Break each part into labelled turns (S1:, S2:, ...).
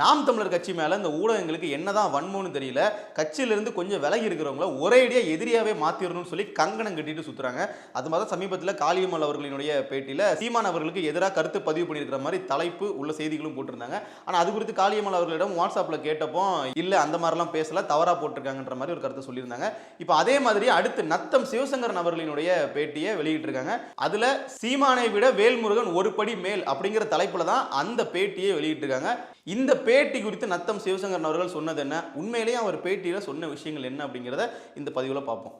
S1: நாம் தமிழர் கட்சி மேலே இந்த ஊடகங்களுக்கு என்னதான் வன்மோன்னு தெரியல கட்சியிலிருந்து கொஞ்சம் விலகி இருக்கிறவங்கள ஒரேடியாக எதிரியாகவே மாற்றிடணும்னு சொல்லி கங்கணம் கட்டிட்டு சுற்றுறாங்க அது மாதிரி தான் சமீபத்தில் காளியம்மாள் அவர்களினுடைய பேட்டியில் சீமான் அவர்களுக்கு எதிராக கருத்து பதிவு பண்ணியிருக்கிற மாதிரி தலைப்பு உள்ள செய்திகளும் போட்டிருந்தாங்க. ஆனால் அது குறித்து காளியம்மாள் அவர்களிடம் வாட்ஸ்அப்பில் கேட்டப்போ இல்லை அந்த மாதிரிலாம் பேசல தவறாக போட்டிருக்காங்கன்ற மாதிரி ஒரு கருத்தை சொல்லியிருந்தாங்க. இப்போ அதே மாதிரி அடுத்து நத்தம் சிவசங்கரன் அவர்களினுடைய பேட்டியை வெளியிட்டிருக்காங்க. அதில் சீமானை விட வேல்முருகன் ஒரு படி மேல் அப்படிங்கிற தலைப்பில் தான் அந்த பேட்டியை வெளியிட்டிருக்காங்க. இந்த பேட்டி குறித்து நத்தம் சிவசங்கரன் அவர்கள் சொன்னது என்ன? உண்மையிலேயே அவர் பேட்டியில் சொன்ன விஷயங்கள் என்ன அப்படிங்கிறத இந்த பதிவில் பார்ப்போம்.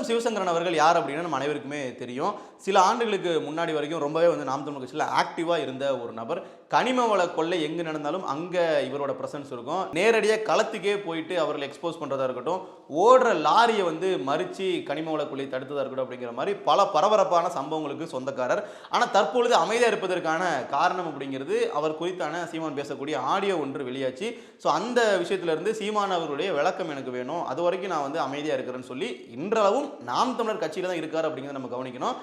S1: நத்தம் சிவசங்கரன் அவர்கள் யார் அப்படின்னு நம்ம அனைவருக்குமே தெரியும். சில ஆண்டுகளுக்கு முன்னாடி வரைக்கும் ரொம்பவே வந்து நாம் தமிழ் கட்சியில் ஆக்டிவாக இருந்த ஒரு நபர். கனிம வள கொள்ளை எங்கு நடந்தாலும் அங்கே இவரோட ப்ரெசன்ஸ் இருக்கும். நேரடியாக களத்துக்கே போயிட்டு அவர்களை எக்ஸ்போஸ் பண்ணுறதா இருக்கட்டும் ஓடுற லாரியை வந்து மறித்து கனிம வள கொள்ளை தடுத்ததாக இருக்கட்டும் அப்படிங்கிற மாதிரி பல பரபரப்பான சம்பவங்களுக்கு சொந்தக்காரர். ஆனால் தற்பொழுது அமைதியாக இருப்பதற்கான காரணம் அப்படிங்கிறது அவர் குறித்தான சீமான் பேசக்கூடிய ஆடியோ ஒன்று வெளியாச்சு. ஸோ அந்த விஷயத்துலேருந்து சீமான் அவருடைய விளக்கம் எனக்கு வேணும். அது வரைக்கும் நான் வந்து அமைதியாக இருக்கிறேன்னு சொல்லி இன்றளவும் நாம் தமிழர் கட்சியில் தான் இருக்கார் அப்படிங்கிறத நம்ம கவனிக்கணும்.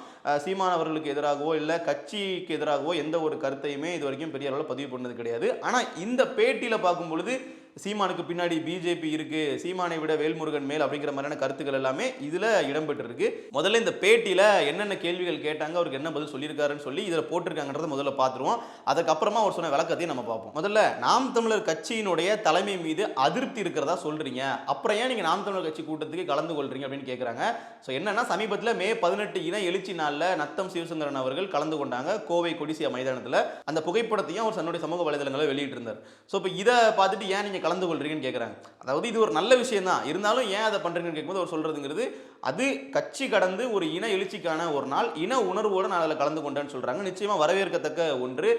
S1: சீமான் அவர்களுக்கு எதிராகவோ இல்லை கட்சிக்கு எதிராகவோ எந்த ஒரு கருத்தையுமே இது வரைக்கும் பெரிய அளவில் பதிவு பண்ணது கிடையாது. ஆனால் இந்த பேட்டியில் பார்க்கும் பொழுது சீமானுக்கு பின்னாடி பிஜேபி இருக்கு சீமானை விட வேல்முருகன் மேல் அப்படிங்கிற மாதிரியான கருத்துக்கள் எல்லாமே இதுல இடம்பெற்றிருக்கு. முதல்ல இந்த பேட்டியில என்னென்ன கேள்விகள் கேட்டாங்க அவருக்கு என்ன பதில் சொல்லியிருக்காருன்னு சொல்லி இதுல போட்டிருக்காங்கன்றத முதல்ல பார்த்துருவோம். அதுக்கப்புறமா அவர் சொன்ன விளக்கத்தையும் நம்ம பார்ப்போம். முதல்ல நாம் தமிழர் கட்சியினுடைய தலைமை மீது அதிருப்தி இருக்கிறதா சொல்றீங்க. அப்புறம் ஏன் நீங்க நாம் தமிழர் கட்சி கூட்டத்துக்கு கலந்து கொள்றீங்க அப்படின்னு கேட்குறாங்க ஸோ என்னன்னா சமீபத்தில் மே பதினெட்டு இன எழுச்சி நாளில் நத்தம் சிவசங்கரன் அவர்கள் கலந்து கொண்டாங்க கோவை கொடிசியா மைதானத்தில். அந்த புகைப்படத்தையும் அவர் தன்னுடைய சமூக வலைதளங்களில் வெளியிட்டிருந்தார். ஸோ இப்போ இதை பார்த்துட்டு ஏன் நீங்கள் கலந்து கொள்றீங்கன்னு கேட்குறாங்க அதாவது இது ஒரு நல்ல விஷயம் தான் இருந்தாலும் ஏன் அதை பண்ணுறீங்கன்னு கேட்கும்போது அவர் சொல்கிறதுங்கிறது அது கட்சி கடந்து ஒரு இன எழுச்சிக்கான ஒரு நாள். இன உணர்வோடு நான் அதில் கலந்து கொண்டேன்னு சொல்கிறாங்க நிச்சயமாக வரவேற்கத்தக்க ஒன்று.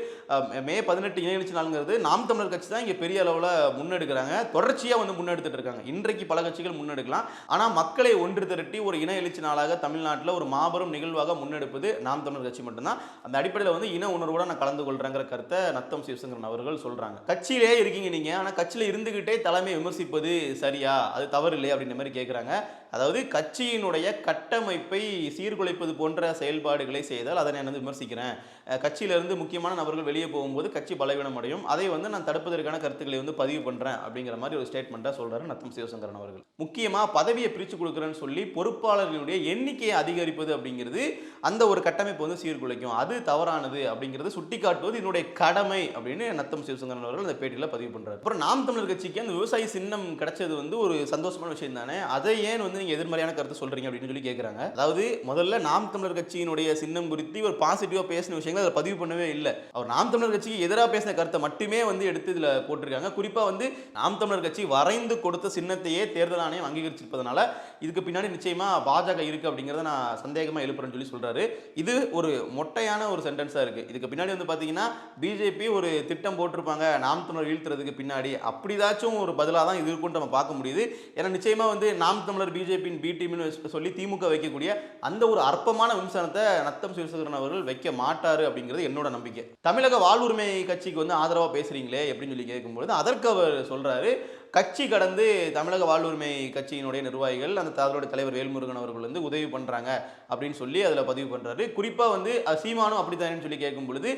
S1: மே பதினெட்டு இன எழுச்சி நாளுங்கிறது நாம் தமிழர் கட்சி தான் இங்கே பெரிய அளவில் முன்னெடுக்கிறாங்க. தொடர்ச்சியாக வந்து முன்னெடுத்துட்டு இருக்காங்க. இன்றைக்கு பல கட்சிகள் முன்னெடுக்கலாம். ஆனால் மக்களை ஒன்று திரட்டி ஒரு இன எழுச்சி நாளாக தமிழ்நாட்டில் ஒரு மாபெரும் நிகழ்வாக முன்னெடுப்பது நாம் தமிழர் கட்சி மட்டும்தான். அந்த அடிப்படையில் வந்து இன உணர்வோடு நான் கலந்து கொள்கிறேங்கிற கருத்தை நத்தம் சிவசங்கரன் அவர்கள் சொல்கிறாங்க கட்சியிலே இருக்கீங்க நீங்கள் ஆனால் கட்சியில் இருந்துக்கிட்டே தலைமை விமர்சிப்பது சரியா? அது தவறு இல்லையா அப்படின்ற மாதிரி கேட்குறாங்க அதாவது கட்சி கட்சியினுடைய கட்டமைப்பை சீர்குலைப்பது போன்ற செயல்பாடுகளை செய்தால் அதை நான் வந்து விமர்சிக்கிறேன். கட்சியிலிருந்து முக்கியமான நபர்கள் வெளியே போகும்போது கட்சி பலவீனம் அடையும். அதை வந்து நான் தடுப்பதற்கான கருத்துக்களை வந்து பதிவு பண்றேன் அப்படிங்கிற மாதிரி ஒரு ஸ்டேட்மெண்ட்டாக சொல்றாரு நத்தம் சிவசங்கரன் அவர்கள். முக்கியமா பதவியை பிரித்து கொடுக்குறேன்னு சொல்லி பொறுப்பாளர்களுடைய எண்ணிக்கையை அதிகரிப்பது அப்படிங்கிறது அந்த ஒரு கட்டமைப்பு வந்து சீர்குலைக்கும். அது தவறானது அப்படிங்கிறது சுட்டிக்காட்டுவது என்னுடைய கடமை அப்படின்னு நத்தம் சிவசங்கரன் அவர்கள் அந்த பேட்டியில் பதிவு பண்ணுறாரு அப்புறம் நாம் தமிழர் கட்சிக்கு அந்த விவசாயி சின்னம் கிடைச்சது வந்து ஒரு சந்தோஷமான விஷயம் தானே? அதை ஏன் வந்து நீங்கள் எதிர்மறையான கருத்து சொல்றீங்க அப்படின்னு சொல்லி கேட்குறாங்க அதாவது முதல்ல நாம் தமிழர் கட்சியினுடைய சின்னம் குறித்து ஒரு பாசிட்டிவா பேசின விஷயங்கள் அதில் பதிவு பண்ணவே இல்லை. அவர் நாம் தமிழர் கட்சிக்கு எதிராக பேசின கருத்தை மட்டுமே வந்து எடுத்து இதில் போட்டிருக்காங்க. குறிப்பா வந்து நாம் தமிழர் கட்சி வரைந்து கொடுத்த சின்னத்தையே தேர்தல் ஆணையம் அங்கீகரிச்சிருப்பதனால இதுக்கு பின்னாடி நிச்சயமா பாஜக இருக்கு அப்படிங்கிறத நான் சந்தேகமா எழுப்புறேன்னு சொல்லி சொல்றாரு. இது ஒரு மொட்டையான ஒரு சென்டென்ஸா இருக்கு. இதுக்கு பின்னாடி வந்து பாத்தீங்கன்னா பிஜேபி ஒரு திட்டம் போட்டிருப்பாங்க. நாம் தமிழர் வீழ்த்துறதுக்கு பின்னாடி. அப்படிதாச்சும் ஒரு பதிலாக தான் இது இருக்குன்னு நம்ம பார்க்க முடியுது. ஏன்னா நிச்சயமா வந்து நாம் தமிழர் பிஜேபியின் பி டீம்னு சொல்லி திமுக வைக்கக்கூடிய அந்த ஒரு அற்பமான விமர்சனத்தை நத்தம் சிவசகரன் அவர்கள் வைக்க மாட்டார் அப்படிங்கிறது என்னோட நம்பிக்கை. தமிழக வாழ்வுரிமை கட்சிக்கு வந்து ஆதரவா பேசுறீங்களே அப்படின்னு சொல்லி கேட்கும்பொழுது அதற்கு அவர் சொல்றாரு கட்சி கடந்து தமிழக வாழ்வுரிமை கட்சியினுடைய நிர்வாகிகள் அந்த அதனுடைய தலைவர் வேல்முருகன் அவர்கள் வந்து உதவி பண்ணுறாங்க அப்படின்னு சொல்லி அதில் பதிவு பண்ணுறாரு குறிப்பாக வந்து சீமானும் அப்படித்தானேன்னு சொல்லி கேட்கும் பொழுது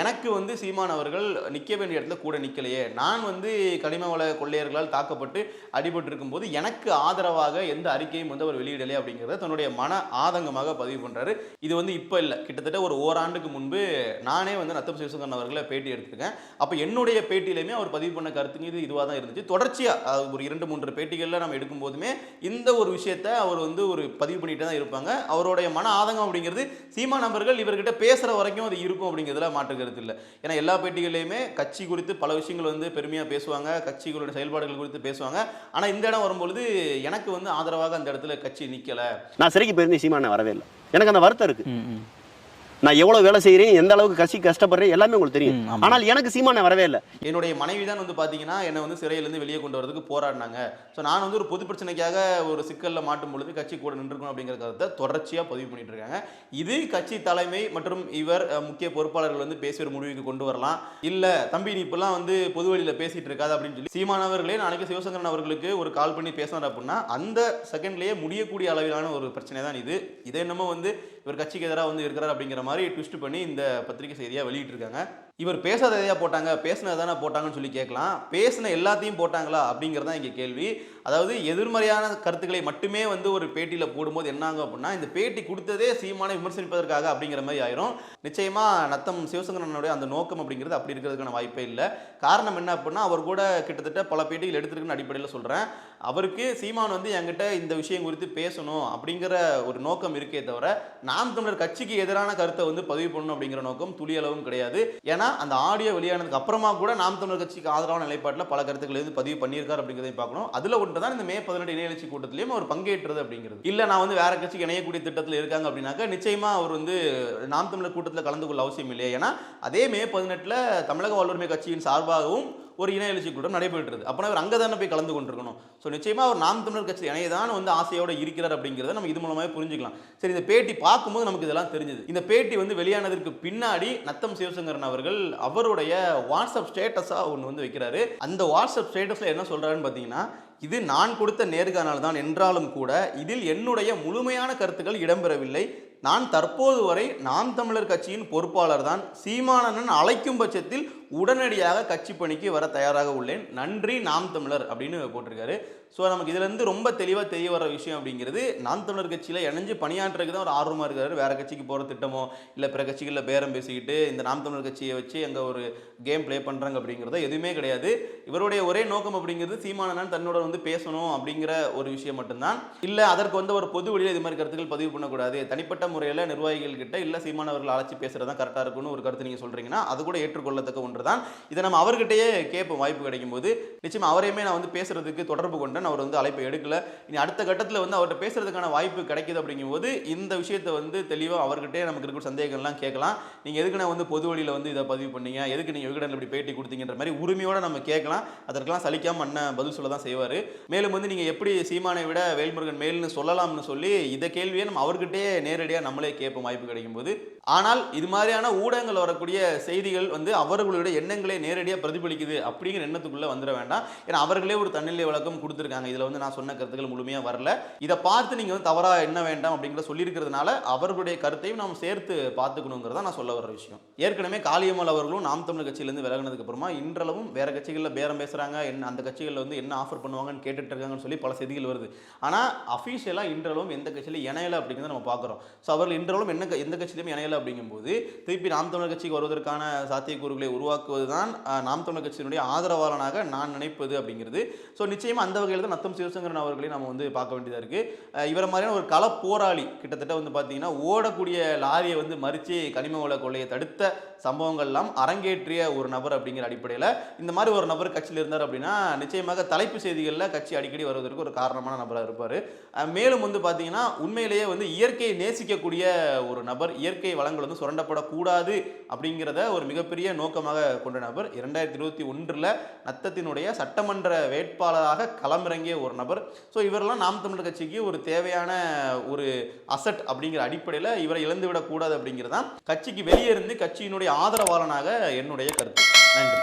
S1: எனக்கு வந்து சீமான் அவர்கள் நிற்க வேண்டிய இடத்துல கூட நிற்கலையே நான் வந்து கனிம வள கொள்ளையர்களால் தாக்கப்பட்டு அடிபட்டிருக்கும் போது எனக்கு ஆதரவாக எந்த அறிக்கையும் வந்து அவர் வெளியிடலையே அப்படிங்கிறத தன்னுடைய மன ஆதங்கமாக பதிவு பண்ணுறாரு இது வந்து இப்போ இல்லை. கிட்டத்தட்ட ஒரு ஓராண்டுக்கு முன்பு நானே வந்து நத்தம் சிவசங்கரன் அவர்களை பேட்டி எடுத்திருக்கேன். அப்போ என்னுடைய பேட்டியிலையுமே அவர் பதிவு பண்ண கருத்துங்க இது இதுவாக தான் இருந்துச்சு. தொடர்ச்சியாக ஒரு இரண்டு மூன்று பேட்டிகளில் நம்ம எடுக்கும் போதுமே இந்த ஒரு விஷயத்தை அவர் வந்து ஒரு பதிவு பண்ணிட்டு தான் இருப்பாங்க. அவருடைய மன ஆதங்கம் அப்படிங்கிறது சீமா நபர்கள் இவர்கிட்ட பேசுகிற வரைக்கும் அது இருக்கும் அப்படிங்கிறதுல மாற்று கருத்து இல்லை. ஏன்னா எல்லா பேட்டிகள்லையுமே கட்சி குறித்து பல விஷயங்கள் வந்து பெருமையாக பேசுவாங்க கட்சிகளுடைய செயல்பாடுகள் குறித்து பேசுவாங்க. ஆனால் இந்த இடம் வரும்பொழுது எனக்கு வந்து ஆதரவாக அந்த இடத்துல கட்சி நிற்கலை
S2: நான் சிறைக்கு போயிருந்தேன் சீமான வரவே இல்லை. எனக்கு அந்த வருத்தம் இருக்கு. நான் எவ்வளவு வேலை செய்றேன் எந்த அளவுக்கு கசி கஷ்டப்படுறேன் எல்லாமே உங்களுக்கு தெரியும். ஆனால் எனக்கு சீமானை வரவே இல்லை.
S1: என்னுடைய மனைவி தான் வந்து பார்த்தீங்கன்னா என்னை வந்து சிறையிலேருந்து வெளியே கொண்டு வரதுக்கு போராடினாங்க. ஸோ நான் வந்து ஒரு பொது பிரச்சனைக்காக ஒரு சிக்கலில் மாட்டும் பொழுது கட்சி கூட நின்றுக்கணும் அப்படிங்கிற கருத்தை தொடர்ச்சியாக பதிவு பண்ணிட்டு இருக்காங்க. இது கட்சி தலைமை மற்றும் இவர் முக்கிய பொறுப்பாளர்கள் வந்து பேசி ஒரு முடிவுக்கு கொண்டு வரலாம். இல்லை தம்பி நீ இப்பெல்லாம் வந்து பொது வழியில் பேசிட்டு இருக்காது அப்படின்னு சொல்லி சீமானவர்களே நாளைக்கு சிவசங்கரன் அவர்களுக்கு ஒரு கால் பண்ணி பேசினார் அப்படின்னா அந்த செகண்ட்லேயே முடியக்கூடிய அளவிலான ஒரு பிரச்சனை தான் இது. இதை என்னமோ வந்து இவர் கட்சிக்கு எதிராக வந்து இருக்கிறார் அப்படிங்கிற மாதிரி ட்விஸ்ட் பண்ணி இந்த பத்திரிகை செய்தியாக வெளியிட்டிருக்காங்க. இவர் பேசாத எதையா போட்டாங்க? பேசினது தானே போட்டாங்கன்னு சொல்லி கேட்கலாம். பேசின எல்லாத்தையும் போட்டாங்களா? அப்படிங்கிறது தான் இங்கே கேள்வி. அதாவது எதிர்மறையான கருத்துக்களை மட்டுமே வந்து ஒரு பேட்டியில் போடும்போது என்னாங்க அப்படின்னா இந்த பேட்டி கொடுத்ததே சீமானை விமர்சனிப்பதற்காக அப்படிங்கிற மாதிரி ஆயிரும். நிச்சயமாக நத்தம் சிவசங்கரனுடைய அந்த நோக்கம் அப்படிங்கிறது அப்படி இருக்கிறதுக்கான வாய்ப்பே இல்லை. காரணம் என்ன அப்படின்னா அவர் கூட கிட்டத்தட்ட பல பேட்டிகள் எடுத்திருக்குன்னு அடிப்படையில் சொல்கிறேன் அவருக்கு சீமான் வந்து என்கிட்ட இந்த விஷயம் குறித்து பேசணும் அப்படிங்கிற ஒரு நோக்கம் இருக்கே தவிர நாம் தமிழர் கட்சிக்கு எதிரான கருத்தை வந்து பதிவு பண்ணணும் அப்படிங்கிற நோக்கம் துளியளவும் கிடையாது. ஏன்னா அந்த ஆடியோ வெளியானதுக்கு அப்புறமா கூட நாம் தமிழர் கட்சிக்கு ஆதரவான நிலைப்பாட்டில் பல கருத்துக்கள் இருந்து பதிவு பண்ணியிருக்காரு அப்படிங்கிறதையும் பார்க்கணும். அதில் ஒன்று தான் இந்த மே பதினெட்டு இணையஎழுச்சி கூட்டத்திலையும் அவர் பங்கேற்றது அப்படிங்கிறது. இல்லை நான் வந்து வேற கட்சிக்கு இணையக்கூடிய திட்டத்தில் இருக்காங்க அப்படின்னாக்க நிச்சயமாக அவர் வந்து நாம் தமிழர் கூட்டத்தில் கலந்து கொள்ள அவசியம் இல்லையா. ஏன்னா அதே மே பதினெட்டில் தமிழக வாழ்வுரிமை கட்சியின் சார்பாகவும் ஒரு இன எழுச்சி கூட்டம் நடைபெற்றது அப்போ அவர் அங்கே தானே போய் கலந்து கொண்டிருக்கணும். ஸோ நிச்சயமாக அவர் நாம் தமிழர் கட்சி இணையதான் வந்து ஆசையோடு இருக்கிறார் அப்படிங்கிறத நம்ம இது மூலமாகவே புரிஞ்சுக்கலாம். சரி இந்த பேட்டி பார்க்கும்போது நமக்கு இதெல்லாம் தெரிஞ்சது. இந்த பேட்டி வந்து வெளியானதற்கு பின்னாடி நத்தம் சிவசங்கரன் அவர்கள் அவருடைய வாட்ஸ்அப் ஸ்டேட்டஸாக ஒன்று வந்து வைக்கிறாரு. அந்த வாட்ஸ்அப் ஸ்டேட்டஸில் என்ன சொல்கிறாருன்னு பார்த்தீங்கன்னா இது நான் கொடுத்த நேர்காணல் தான் என்றாலும் கூட இதில் என்னுடைய முழுமையான கருத்துக்கள் இடம்பெறவில்லை. நான் தற்போது வரை நாம் தமிழர் கட்சியின் பொறுப்பாளர் தான். சீமானனன் அழைக்கும் பட்சத்தில் உடனடியாக கட்சி பணிக்கு வர தயாராக உள்ளேன். நன்றி நாம் தமிழர் அப்படின்னு போட்டிருக்காரு. ஸோ நமக்கு இதுலேருந்து ரொம்ப தெளிவாக தெரிய வர விஷயம் அப்படிங்கிறது நாம் தமிழர் கட்சியில் இணைஞ்சு பணியாற்றுறதுக்கு தான் ஒரு ஆர்வமாக இருக்காரு. வேறு கட்சிக்கு போகிற திட்டமோ இல்லை பிற கட்சிகளில் பேரம் பேசிக்கிட்டு இந்த நாம் தமிழர் கட்சியை வச்சு அங்கே ஒரு கேம் ப்ளே பண்ணுறாங்க அப்படிங்கிறத எதுவுமே கிடையாது. இவருடைய ஒரே நோக்கம் அப்படிங்கிறது சீமானன் தன்னோட வந்து பேசணும் அப்படிங்கிற ஒரு விஷயம் மட்டும்தான். இல்லை அதற்கு வந்து ஒரு பொது வழியில் இது மாதிரி கருத்துக்கள் பதிவு பண்ணக்கூடாது. தனிப்பட்ட முறையில் நிர்வாகிகள் கிட்ட இல்லை சீமானவர்கள் அழைச்சி பேசுறது தான் கரெக்டாக இருக்கும்னு ஒரு கருத்து நீங்கள் சொல்கிறீங்கன்னா அது கூட ஏற்றுக்கொள்ளத்தக்க ஒன்று தான். இதை நம்ம அவர்கிட்டயே கேட்போம். வாய்ப்பு கிடைக்கும் போது நிச்சயமா அவரையுமே நான் வந்து பேசுறதுக்கு தொடர்பு கொண்டேன். அவர் வந்து அழைப்பை எடுக்கல. இனி அடுத்த கட்டத்தில் வந்து அவர்கிட்ட பேசுறதுக்கான வாய்ப்பு கிடைக்குது அப்படிங்கும்போது இந்த விஷயத்தை வந்து தெளிவாக அவர்கிட்டயே நமக்கு இருக்கிற சந்தேகங்கள்லாம் கேட்கலாம். நீங்கள் எதுக்கு நான் வந்து பொது வழியில் வந்து இதை பதிவு பண்ணீங்க? எதுக்கு நீங்கள் விகடன் இப்படி பேட்டி கொடுத்தீங்கன்ற மாதிரி உரிமையோட நம்ம கேட்கலாம். அதற்கெல்லாம் சலிக்காம அண்ணன் பதில் சொல்ல தான் செய்வார். மேலும் வந்து நீங்கள் எப்படி சீமானை விட வேல்முருகன் மேல்னு சொல்லலாம்னு சொல்லி இந்த கேள்வியை நம்ம அவர்கிட்டயே நேரடியாக நம்மளே கேட்போம். வாய்ப்பு கிடைக்கும் போது ஆனால் இது மாதிரியான ஊடகங்கள் வரக்கூடிய செய்திகள் வந்து அவர்களுடைய எண்ணங்களை நேரடியாக பிரதிபலிக்குது அப்படிங்கிற எண்ணத்துக்குள்ளே வந்துட வேண்டாம். ஏன்னா அவர்களே ஒரு தன்னிலை விளக்கம் கொடுத்துருக்காங்க. இதில் வந்து நான் சொன்ன கருத்துக்கள் முழுமையாக வரல. இதை பார்த்து நீங்கள் வந்து தவறாக என்ன வேண்டாம் அப்படிங்கிற சொல்லியிருக்கிறதுனால அவர்களுடைய கருத்தையும் நாம் சேர்த்து பார்த்துக்கணுங்கிறத நான் சொல்ல வர விஷயம். ஏற்கனவே காளியம்மாள் அவர்களும் நாம் தமிழ் கட்சியிலேருந்து விலகினதுக்கு அப்புறமா இன்றளவும் வேற கட்சிகளில் பேரம் பேசுகிறாங்க என்ன அந்த கட்சிகளில் வந்து என்ன ஆஃபர் பண்ணுவாங்கன்னு கேட்டுட்டு இருக்காங்கன்னு சொல்லி பல செய்திகள் வருது. ஆனால் அஃபீஷியலாக இன்றளவும் எந்த கட்சியில இணையலை அப்படிங்கிறத நம்ம பார்க்குறோம். ஸோ அவர்கள் இன்றளவும் என்ன எந்த கட்சியிலும் இணையலை அப்படிங்கும்போது திருப்பி நாம் தமிழர் கட்சிக்கு வருவதற்கான சாத்தியக்கூறுகளை உருவாக்குவது தான் நாம் தமிழர் கட்சியினுடைய ஆதரவாளனாக நான் நினைப்பது அப்படிங்கிறது. ஸோ நிச்சயமாக அந்த வகையில் தான் நத்தம் சிவசங்கரன் அவர்களை நம்ம வந்து பார்க்க வேண்டியதாக இருக்குது இவரை மாதிரியான ஒரு கள போராளி கிட்டத்தட்ட வந்து பார்த்தீங்கன்னா ஓடக்கூடிய லாரியை வந்து மறித்து கனிம வள கொள்ளையை தடுத்த சம்பவங்கள்லாம் அரங்கேற்றிய ஒரு நபர் அப்படிங்கிற அடிப்படையில் இந்த மாதிரி ஒரு நபர் கட்சியில் இருந்தார் அப்படின்னா நிச்சயமாக தலைப்பு செய்திகளில் கட்சி அடிக்கடி வருவதற்கு ஒரு காரணமான நபராக இருப்பார். மேலும் வந்து பார்த்தீங்கன்னா உண்மையிலேயே வந்து இயற்கையை நேசிக்கக்கூடிய ஒரு நபர் இயற்கை வளங்கள் வந்து சுரண்டப்படக்கூடாது அப்படிங்கிறத ஒரு மிகப்பெரிய நோக்கமாக கொண்ட நபர். இரண்டாயிரத்தி இருபத்தி ஒன்றில் நத்தத்தினுடைய சட்டமன்ற வேட்பாளராக களமிறங்கிய ஒரு நபர். ஸோ இவரெல்லாம் நாம் தமிழர் கட்சிக்கு ஒரு தேவையான ஒரு அசட் அப்படிங்கிற அடிப்படையில் இவரை இழந்து விடக்கூடாது அப்படிங்கிறது தான் கட்சிக்கு வெளியே இருந்து கட்சியினுடைய ஆதரவாளனாக என்னுடைய கருத்து. நன்றி.